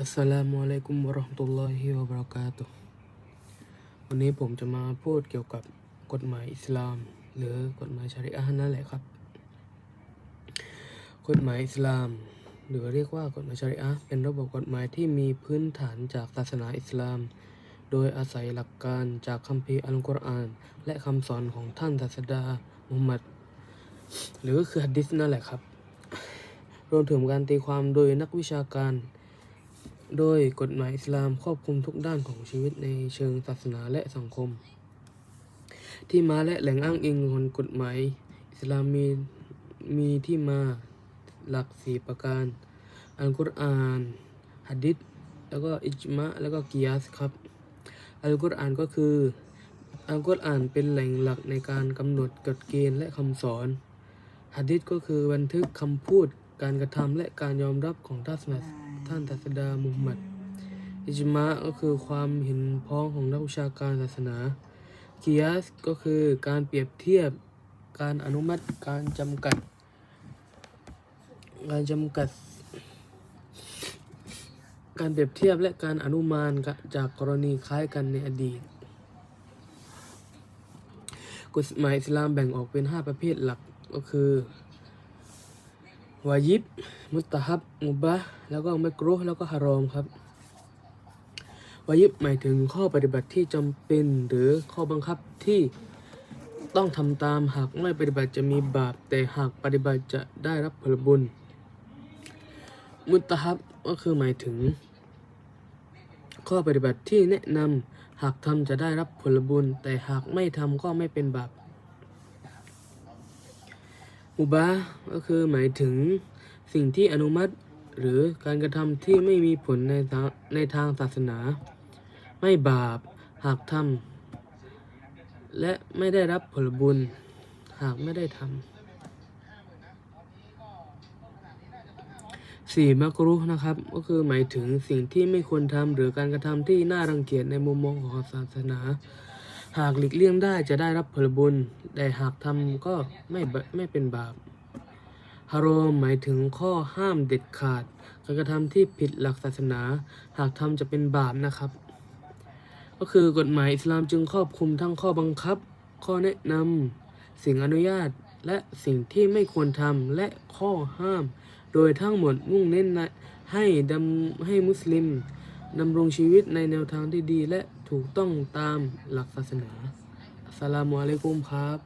อัสสลามุอะลัยกุมวะราะห์มตุลลอฮิวะบะเราะกาตุฮ์วันนี้ผมจะมาพูดเกี่ยวกับกฎหมายอิสลาม หรือกฎหมายชะรีอะห์นั่นแหละครับ กฎหมายอิสลาม หรือเรียกว่ากฎหมายชะรีอะห์เป็นระบบกฎหมายที่มีพื้นฐานจากศาสนาอิสลาม โดยอาศัยหลักการจากคัมภีร์อัลกุรอาน และคำสอนของท่านศาสดามุฮัมมัด หรือคือฮัดดิษนั่นแหละครับ รวมถึงการตีความโดยนักวิชาการ โดยกฎหมายอิสลามครอบคลุมทุกด้านของชีวิตในเชิงศาสนาและสังคม ที่มาและแหล่งอ้างอิงของกฎหมายอิสลามมีมีที่มาหลักสี่ประการ อัลกุรอานฮัดดิษแล้วก็อิจมะแล้วก็กิยาสครับ อัลกุรอานก็คือ อัลกุรอานเป็นแหล่งหลักในการกำหนดกฎเกณฑ์และคำสอนฮัดดิษก็คือบันทึกคำพูดการกระทำและการยอมรับของท่านศ ท่านศาสดามุฮัมมัด อิจมะก็คือความเห็นพ้องของนักวิชาการศาสนากิยาสก็คือการเปรียบเทียบ การอนุมัติ การจำกัด การจำกัด การเปรียบเทียบและการอนุมานจากกรณีคล้ายกันในอดีตกฎหมายอิสลามแบ่งออกเป็น 5 ประเภทหลักก็คือ วายิบ มุตตะฮับ มุบะแล้วก็มักรุแล้วก็ฮารอมครับวายิบหมายถึงข้อปฏิบัติที่จำเป็นหรือข้อบังคับที่ต้องทำตามหากไม่ปฏิบัติจะมีบาป แต่หากปฏิบัติจะได้รับผลบุญ มุตตะฮับก็คือหมายถึง ข้อปฏิบัติที่แนะนำหากทำจะได้รับผลบุญ แต่หากไม่ทำก็ไม่เป็นบาป อุบาห์ก็คือหมายถึงสิ่งที่อนุมัติ หรือการกระทำที่ไม่มีผลในทางในทางศาสนา ไม่บาป หากทำและไม่ได้รับผลบุญ หากไม่ได้ทำสี่มักรุนะครับ ก็คือหมายถึงสิ่งที่ไม่ควรทำหรือการกระทำที่น่ารังเกียจในมุมมองของศาสนา หากหลีกเลี่ยงได้จะได้รับผลบุญ แต่หากทำก็ไม่ไม่เป็นบาปฮารอมหมายถึงข้อห้ามเด็ดขาด การกระทำที่ผิดหลักศาสนา หากทำจะเป็นบาปนะครับ ก็คือกฎหมายอิสลามจึงครอบคลุมทั้งข้อบังคับ ข้อแนะนำสิ่งอนุญาตและสิ่งที่ไม่ควรทำและข้อห้าม โดยทั้งหมดมุ่งเน้นนะให้ดำให้มุสลิม ดำรงชีวิตในแนวทางที่ดีและถูกต้องตามหลักศาสนาอัสสลามุอะลัยกุมครับ